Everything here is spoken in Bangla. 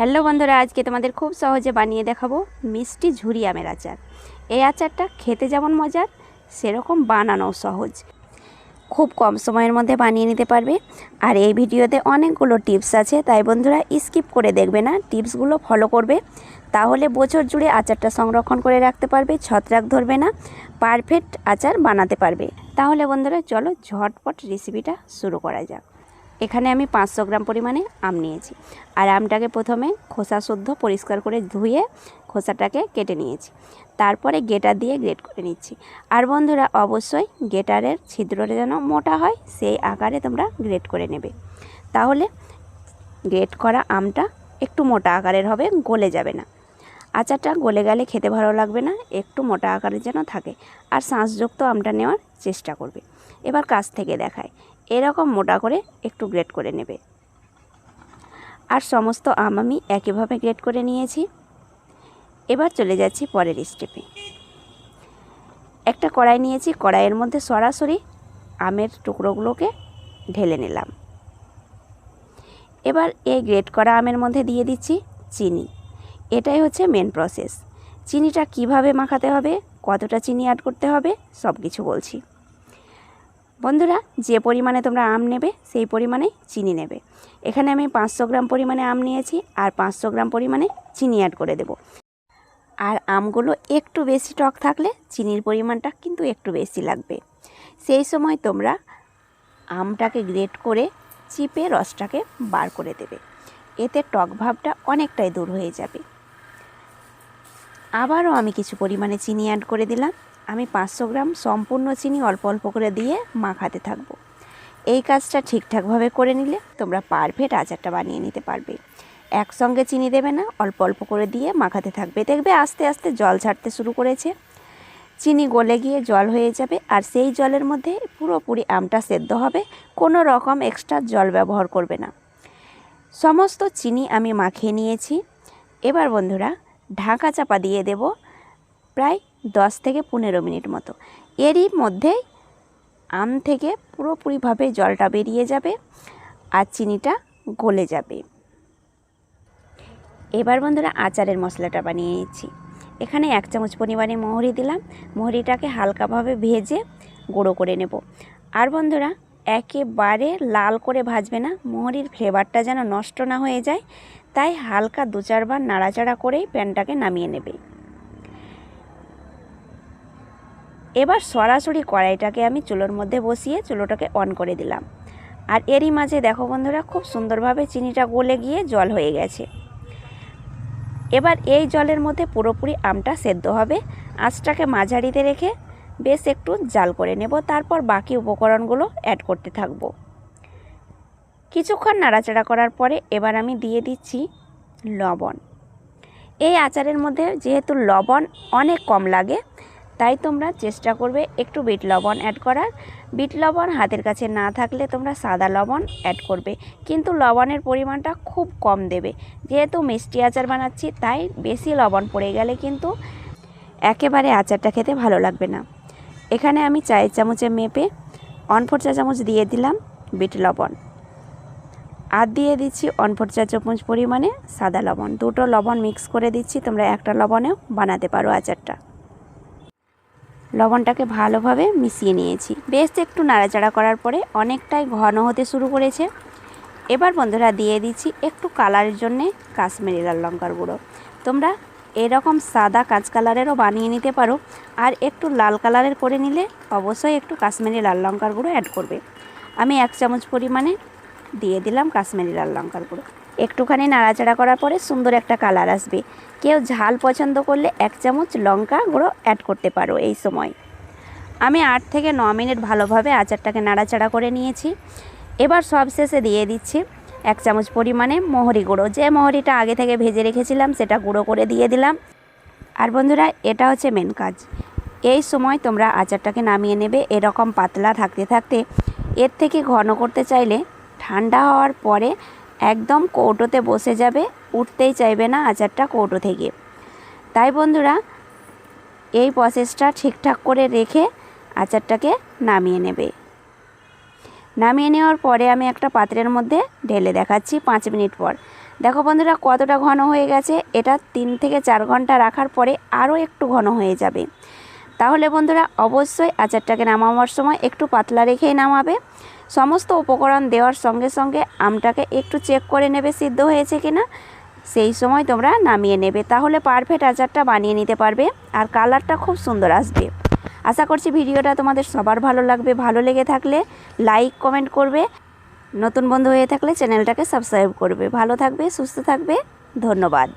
হ্যালো বন্ধুরা, আজকে তোমাদের খুব সহজে বানিয়ে দেখাবো মিষ্টি ঝুরি আমের আচার। এই আচারটা খেতে যেমন মজার, সেরকম বানানোও সহজ। খুব কম সময়ের মধ্যে বানিয়ে নিতে পারবে। আর এই ভিডিওতে অনেকগুলো টিপস আছে, তাই বন্ধুরা স্কিপ করে দেখবে না, টিপসগুলো ফলো করবে। তাহলে বছর জুড়ে আচারটা সংরক্ষণ করে রাখতে পারবে, ছত্রাক ধরবে না, পারফেক্ট আচার বানাতে পারবে। তাহলে বন্ধুরা চলো ঝটপট রেসিপিটা শুরু করা যাক। এখানে আমি পাঁচশো গ্রাম পরিমাণে আম নিয়েছি। আর আমটাকে প্রথমে খোসা শুদ্ধ পরিষ্কার করে ধুয়ে খোসাটাকে কেটে নিয়েছি। তারপরে গেটার দিয়ে গ্রেট করে নিচ্ছি। আর বন্ধুরা, অবশ্যই গেটারের ছিদ্রটা যেন মোটা হয়, সেই আকারে তোমরা গ্রেট করে নেবে। তাহলে গ্রেট করা আমটা একটু মোটা আকারের হবে, গলে যাবে না। আচারটা গলে গেলে খেতে ভালো লাগবে না, একটু মোটা আকারের যেন থাকে। আর শাঁসযুক্ত আমটা নেওয়ার চেষ্টা করবে। এবার কাছ থেকে দেখায় এরকম মোটা করে একটু গ্রেট করে নেবে। আর সমস্ত আম আমি একইভাবে গ্রেট করে নিয়েছি। এবার চলে যাচ্ছি পরের স্টেপে একটা কড়াই নিয়েছি, কড়াইয়ের মধ্যে সরাসরি আমের টুকরোগুলোকে ঢেলে নিলাম। এবার এই গ্রেট করা আমের মধ্যে দিয়ে দিচ্ছি চিনি। এটাই হচ্ছে মেন প্রসেস চিনিটা কীভাবে মাখাতে হবে, কতটা চিনি অ্যাড করতে হবে সব কিছু বলছি। বন্ধুরা, যে পরিমাণে তোমরা আম নেবে, সেই পরিমাণে চিনি নেবে। এখানে আমি পাঁচশো গ্রাম পরিমাণে আম নিয়েছি, আর পাঁচশো গ্রাম পরিমাণে চিনি অ্যাড করে দেব। আর আমগুলো একটু বেশি টক থাকলে চিনির পরিমাণটা কিন্তু একটু বেশি লাগবে। সেই সময় তোমরা আমটাকে গ্রেট করে চিপে রসটাকে বার করে দেবে। এতে টক ভাবটা অনেকটাই দূর হয়ে যাবে। আবারও আমি কিছু পরিমাণে চিনি অ্যাড করে দিলাম। আমি পাঁচশো গ্রাম সম্পূর্ণ চিনি অল্প অল্প করে দিয়ে মাখাতে থাকব। এই কাজটা ঠিকঠাকভাবে করে নিলে তোমরা পারফেক্ট আচারটা বানিয়ে নিতে পারবে। একসঙ্গে চিনি দেবে না, অল্প অল্প করে দিয়ে মাখাতে থাকবে। দেখবে আস্তে আস্তে জল ছাড়তে শুরু করেছে। চিনি গলে গিয়ে জল হয়ে যাবে আর সেই জলের মধ্যে পুরোপুরি আমটা সেদ্ধ হবে। কোনো রকম এক্সট্রা জল ব্যবহার করবে না। সমস্ত চিনি আমি মাখিয়ে নিয়েছি। এবার বন্ধুরা ঢাকা চাপা দিয়ে দেব। প্রায় দশ থেকে পনেরো মিনিট মতো। এরই মধ্যে আম থেকে পুরোপুরিভাবে জলটা বেরিয়ে যাবে আর চিনিটা গলে যাবে। এবার বন্ধুরা আচারের মশলাটা বানিয়ে নিচ্ছি। এখানে এক চামচ পরিমাণে মোহরি দিলাম। মোহরিটাকে হালকাভাবে ভেজে গুঁড়ো করে নেব। আর বন্ধুরা, একেবারে লাল করে ভাজবে না। মোহরির ফ্লেভারটা যেন নষ্ট না হয়ে যায়, তাই হালকা দু চারবার নাড়াচাড়া করেই প্যানটাকে নামিয়ে নেবে। এবার সরাসরি কড়াইটাকে আমি চুলোর মধ্যে বসিয়ে চুলোটাকে অন করে দিলাম। আর এরই মাঝে দেখো বন্ধুরা, খুব সুন্দরভাবে চিনিটা গলে গিয়ে জল হয়ে গেছে। এবার এই জলের মধ্যে পুরোপুরি আমটা সেদ্ধ হবে। আঁচটাকে মাঝারিতে রেখে বেশ একটু জাল করে নেব, তারপর বাকি উপকরণগুলো অ্যাড করতে থাকব। কিছুক্ষণ নাড়াচাড়া করার পরে এবার আমি দিয়ে দিচ্ছি লবণ। এই আচারের মধ্যে যেহেতু লবণ অনেক কম লাগে তাই তোমরা চেষ্টা করবে একটু বিট লবণ অ্যাড করার। বিট লবণ হাতের কাছে না থাকলে তোমরা সাদা লবণ অ্যাড করবে। কিন্তু লবণের পরিমাণটা খুব কম দেবে। যেহেতু মিষ্টি আচার বানাচ্ছি, তাই বেশি লবণ পড়ে গেলে কিন্তু একেবারে আচারটা খেতে ভালো লাগবে না। এখানে আমি চায়ের চামচে মেপে অনফোর চা চামচ দিয়ে দিলাম বিট লবণ। আর দিয়ে দিচ্ছি অনফোর চা চামচ পরিমাণে সাদা লবণ। দুটো লবণ মিক্স করে দিচ্ছি, তোমরা একটা লবণেও বানাতে পারো আচারটা। লবণটাকে ভালোভাবে মিশিয়ে নিয়েছি। বেশ একটু নাড়াচাড়া করার পরে অনেকটাই ঘন হতে শুরু করেছে। এবার বন্ধুরা দিয়ে দিচ্ছি একটু কালারের জন্যে কাশ্মীরি লাল লঙ্কার গুঁড়ো। তোমরা এরকম সাদা কাঁচ কালারেরও বানিয়ে নিতে পারো আর একটু লাল কালারের করে নিলে অবশ্যই একটু কাশ্মীরি লাল লঙ্কার গুঁড়ো অ্যাড করবে। আমি এক চামচ পরিমাণে দিয়ে দিলাম কাশ্মীরি লাল লঙ্কার গুঁড়ো। একটুখানি নাড়াচাড়া করার পরে সুন্দর একটা কালার আসবে। কেউ ঝাল পছন্দ করলে এক চামচ লঙ্কা গুঁড়ো অ্যাড করতে পারো এই সময়। আমি আট থেকে ন মিনিট ভালোভাবে আচারটাকে নাড়াচাড়া করে নিয়েছি। এবার সব শেষে দিয়ে দিচ্ছি এক চামচ পরিমাণে মোহরি গুঁড়ো। যে মোহরিটা আগে থেকে ভেজে রেখেছিলাম সেটা গুঁড়ো করে দিয়ে দিলাম। আর বন্ধুরা, এটা হচ্ছে মেন কাজ। এই সময় তোমরা আচারটাকে নামিয়ে নেবে। এরকম পাতলা থাকতে থাকতে এর থেকে ঘন করতে চাইলে ঠান্ডা হওয়ার পরে একদম কৌটোতে বসে যাবে, উঠতেই চাইবে না আচারটা কৌটো থেকে। তাই বন্ধুরা, এই প্রসেসটা ঠিকঠাক করে রেখে আচারটাকে নামিয়ে নেবে। নামিয়ে নেওয়ার পরে আমি একটা পাত্রের মধ্যে ঢেলে দেখাচ্ছি পাঁচ মিনিট পর। দেখো বন্ধুরা, কতটা ঘন হয়ে গেছে। এটা তিন থেকে চার ঘণ্টা রাখার পরে আরও একটু ঘন হয়ে যাবে। তাহলে বন্ধুরা, অবশ্যই আচারটাকে নামাবার সময় একটু পাতলা রেখেই নামাবে। সমস্ত উপকরণ দেওয়ার সঙ্গে সঙ্গে আমটাকে একটু চেক করে নেবে, সিদ্ধ হয়েছে কিনা? সেই সময় তোমরা নামিয়ে নেবে। তাহলে পারফেক্ট আচারটা বানিয়ে নিতে পারবে আর কালারটা খুব সুন্দর আসবে। আশা করছি ভিডিওটা তোমাদের সবার ভালো লাগবে। ভালো লেগে থাকলে লাইক কমেন্ট করবে। নতুন বন্ধু হয়ে থাকলে চ্যানেলটাকে সাবস্ক্রাইব করবে। ভালো থাকবে, সুস্থ থাকবে। ধন্যবাদ।